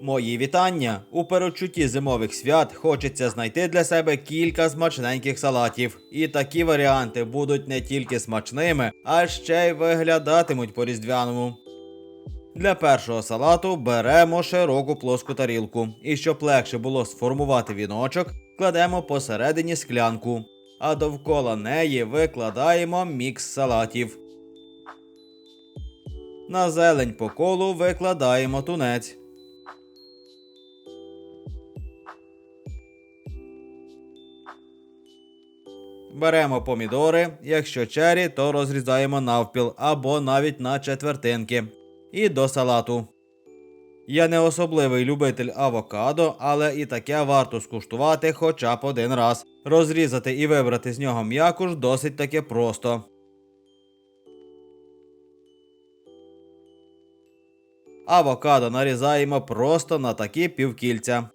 Мої вітання! У передчутті зимових свят хочеться знайти для себе кілька смачненьких салатів. І такі варіанти будуть не тільки смачними, а ще й виглядатимуть по різдвяному. Для першого салату беремо широку плоску тарілку, і щоб легше було сформувати віночок, кладемо посередині склянку, а довкола неї викладаємо мікс салатів. На зелень по колу викладаємо тунець. Беремо помідори, якщо чері, то розрізаємо навпіл або навіть на четвертинки. І до салату. Я не особливий любитель авокадо, але і таке варто скуштувати хоча б один раз. Розрізати і вибрати з нього м'якуш досить таки просто. Авокадо нарізаємо просто на такі півкільця.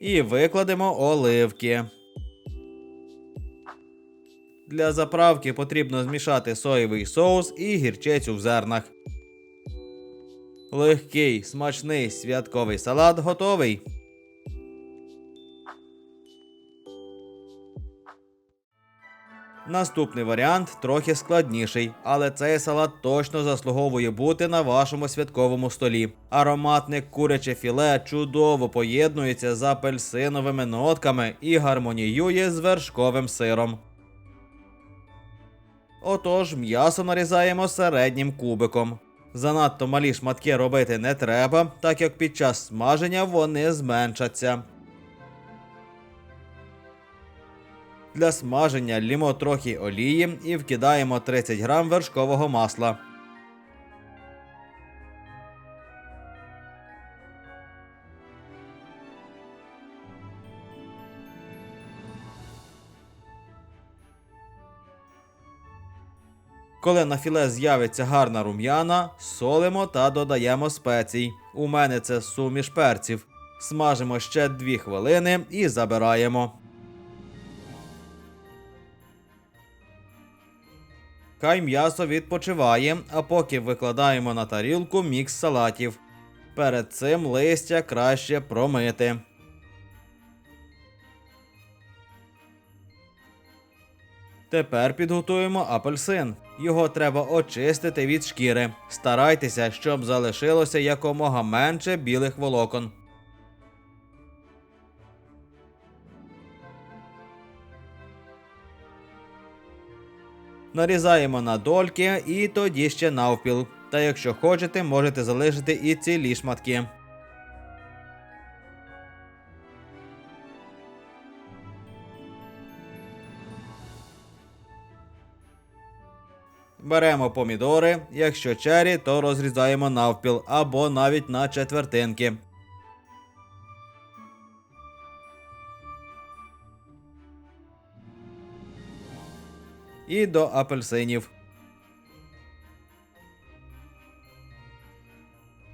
І викладемо оливки. Для заправки потрібно змішати соєвий соус і гірчицю в зернах. Легкий, смачний святковий салат готовий. Наступний варіант трохи складніший, але цей салат точно заслуговує бути на вашому святковому столі. Ароматне куряче філе чудово поєднується з апельсиновими нотками і гармоніює з вершковим сиром. Отож, м'ясо нарізаємо середнім кубиком. Занадто малі шматки робити не треба, так як під час смаження вони зменшаться. Для смаження лімо трохи олії і вкидаємо 30 грам вершкового масла. Коли на філе з'явиться гарна рум'яна, солимо та додаємо спецій. У мене це суміш перців. Смажимо ще 2 хвилини і забираємо. Хай м'ясо відпочиває, а поки викладаємо на тарілку мікс салатів. Перед цим листя краще промити. Тепер підготуємо апельсин. Його треба очистити від шкіри. Старайтеся, щоб залишилося якомога менше білих волокон. Нарізаємо на дольки і тоді ще навпіл. Та якщо хочете, можете залишити і цілі шматки. Беремо помідори, якщо чері, то розрізаємо навпіл або навіть на четвертинки. І до апельсинів.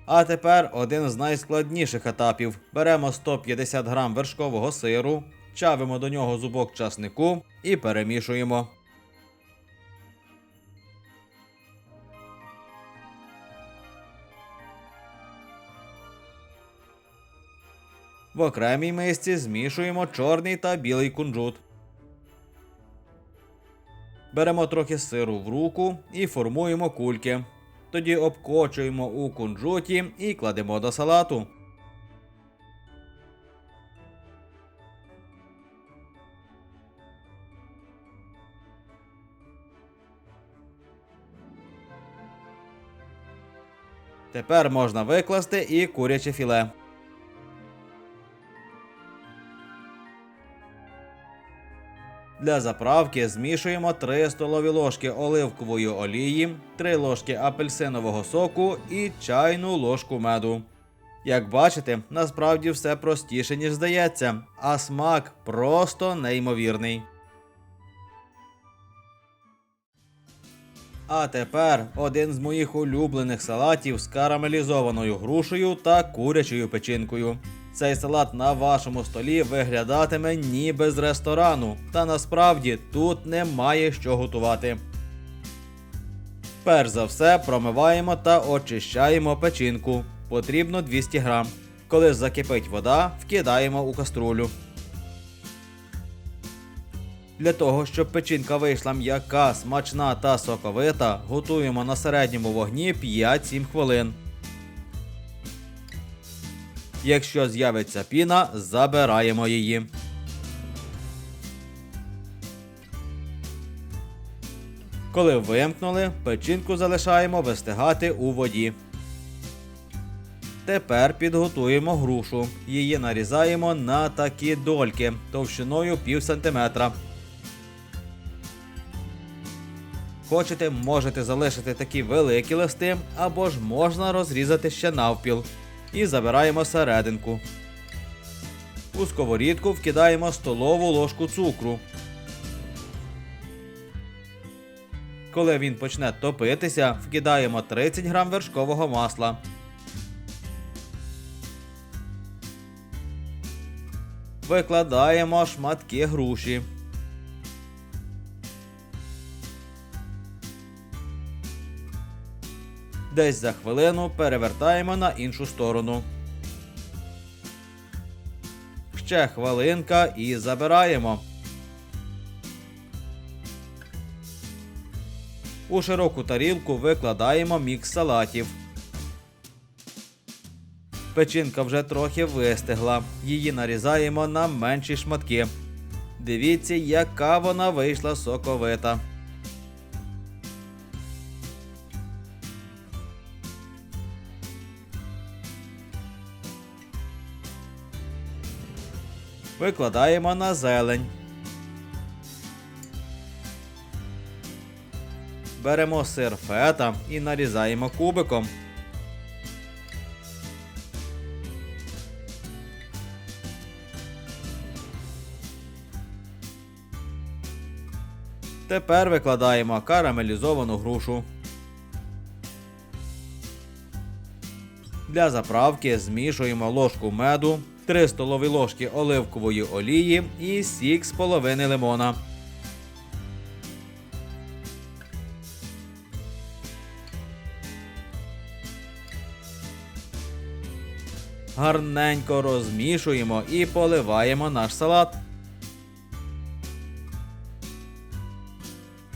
А тепер один з найскладніших етапів. Беремо 150 грам вершкового сиру, чавимо до нього зубок часнику і перемішуємо. В окремій мисці змішуємо чорний та білий кунжут. Беремо трохи сиру в руку і формуємо кульки. Тоді обкочуємо у кунжуті і кладемо до салату. Тепер можна викласти і куряче філе. Для заправки змішуємо 3 столові ложки оливкової олії, 3 ложки апельсинового соку і чайну ложку меду. Як бачите, насправді все простіше, ніж здається, а смак просто неймовірний. А тепер один з моїх улюблених салатів з карамелізованою грушею та курячою печінкою. Цей салат на вашому столі виглядатиме ніби з ресторану, та насправді тут немає що готувати. Перш за все промиваємо та очищаємо печінку. Потрібно 200 грам. Коли закипить вода, вкидаємо у каструлю. Для того, щоб печінка вийшла м'яка, смачна та соковита, готуємо на середньому вогні 5-7 хвилин. Якщо з'явиться піна, забираємо її. Коли вимкнули, печінку залишаємо вистигати у воді. Тепер підготуємо грушу. Її нарізаємо на такі дольки товщиною пів сантиметра. Хочете, можете залишити такі великі листи, або ж можна розрізати ще навпіл. І забираємо серединку. У сковорідку вкидаємо столову ложку цукру. Коли він почне топитися, вкидаємо 30 грам вершкового масла. Викладаємо шматки груші. Десь за хвилину перевертаємо на іншу сторону. Ще хвилинка і забираємо. У широку тарілку викладаємо мікс салатів. Печінка вже трохи вистигла. Її нарізаємо на менші шматки. Дивіться, яка вона вийшла соковита. Викладаємо на зелень. Беремо сир фета і нарізаємо кубиком. Тепер викладаємо карамелізовану грушу. Для заправки змішуємо ложку меду, 3 столові ложки оливкової олії і сік з половини лимона. Гарненько розмішуємо і поливаємо наш салат.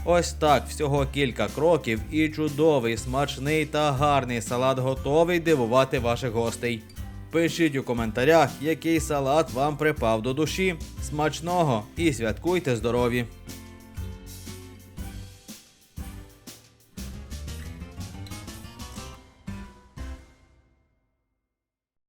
Ось так всього кілька кроків і чудовий, смачний та гарний салат готовий дивувати ваших гостей. Пишіть у коментарях, який салат вам припав до душі. Смачного і святкуйте здорові!